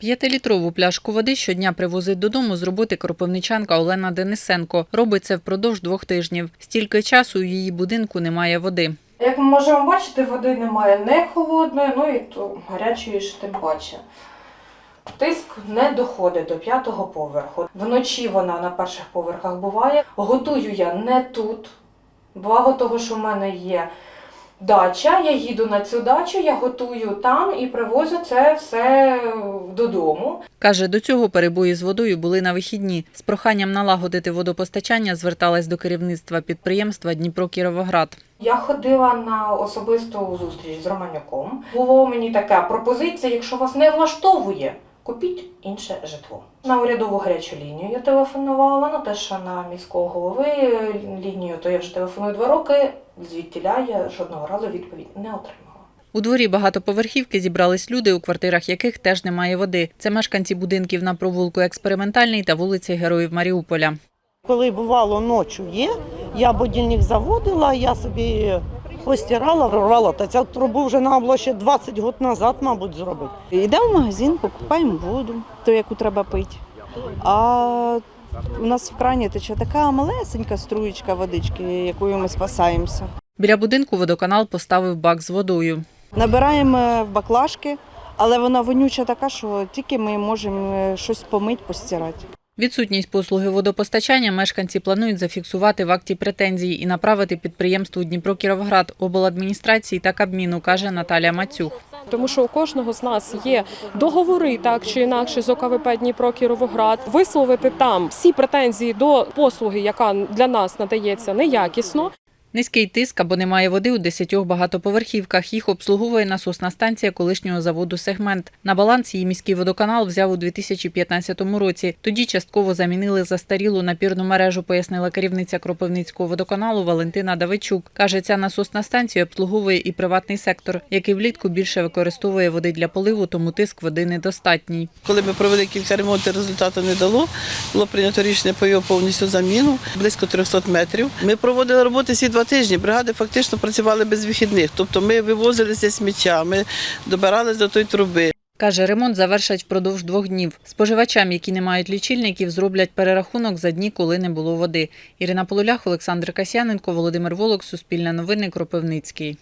П'ятилітрову пляшку води щодня привозить додому з роботи кропивничанка Олена Денисенко. Робить це впродовж двох тижнів. Стільки часу у її будинку немає води. Як ми можемо бачити, води немає не холодної, ну і то гарячої ж тим паче. Тиск не доходить до п'ятого поверху. Вночі вона на перших поверхах буває. Готую я не тут. Благо того, що в мене є дача, я їду на цю дачу, я готую там і привозю це все додому. Каже, до цього перебої з водою були на вихідні. З проханням налагодити водопостачання зверталась до керівництва підприємства Дніпро Кіровоград. Я ходила на особисту зустріч з Романюком. Було мені така пропозиція, якщо вас не влаштовує, купіть інше житло. На урядову гарячу лінію я телефонувала, ну те, що на міського голови лінію, то я вже телефоную два роки, звідтіля я жодного разу відповідь не отримала. У дворі багатоповерхівки зібрались люди, у квартирах яких теж немає води. Це мешканці будинків на провулку Експериментальний та вулиці Героїв Маріуполя. Коли бувало ночі є, я будильник заводила, я собі постирала, прорвала. Та ця трубу вже треба було ще 20 років назад, мабуть, зробити. Йдемо в магазин, покупаємо воду, ту, яку треба пити. А у нас в крані тече така малесенька струєчка водички, якою ми спасаємося. Біля будинку водоканал поставив бак з водою. Набираємо в баклажки, але вона вонюча така, що тільки ми можемо щось помити, постирати. Відсутність послуги водопостачання мешканці планують зафіксувати в акті претензії і направити підприємству Дніпро Кіровоград, обладміністрації та Кабміну, каже Наталя Мацюх. Тому що у кожного з нас є договори так чи інакше з ОКВП Дніпро Кіровоград. Висловити там всі претензії до послуги, яка для нас надається неякісно. Низький тиск або немає води у десятьох багатоповерхівках. Їх обслуговує насосна станція колишнього заводу «Сегмент». На баланс її міський водоканал взяв у 2015 році. Тоді частково замінили застарілу напірну мережу, пояснила керівниця Кропивницького водоканалу Валентина Давичук. Каже, ця насосна станція обслуговує і приватний сектор, який влітку більше використовує води для поливу, тому тиск води недостатній. Коли ми провели кілька ремонтів, результату не дало. Було прийнято рішення по його повністю заміну, близько 300 метрів. Ми проводили роботи всі два тижні. Бригади фактично працювали без вихідних. Тобто ми вивозилися сміття, ми добирались до тої труби. Каже, ремонт завершать впродовж двох днів. Споживачам, які не мають лічильників, зроблять перерахунок за дні, коли не було води. Ірина Полулях, Олександр Касяненко, Володимир Волок, Суспільне новини, Кропивницький.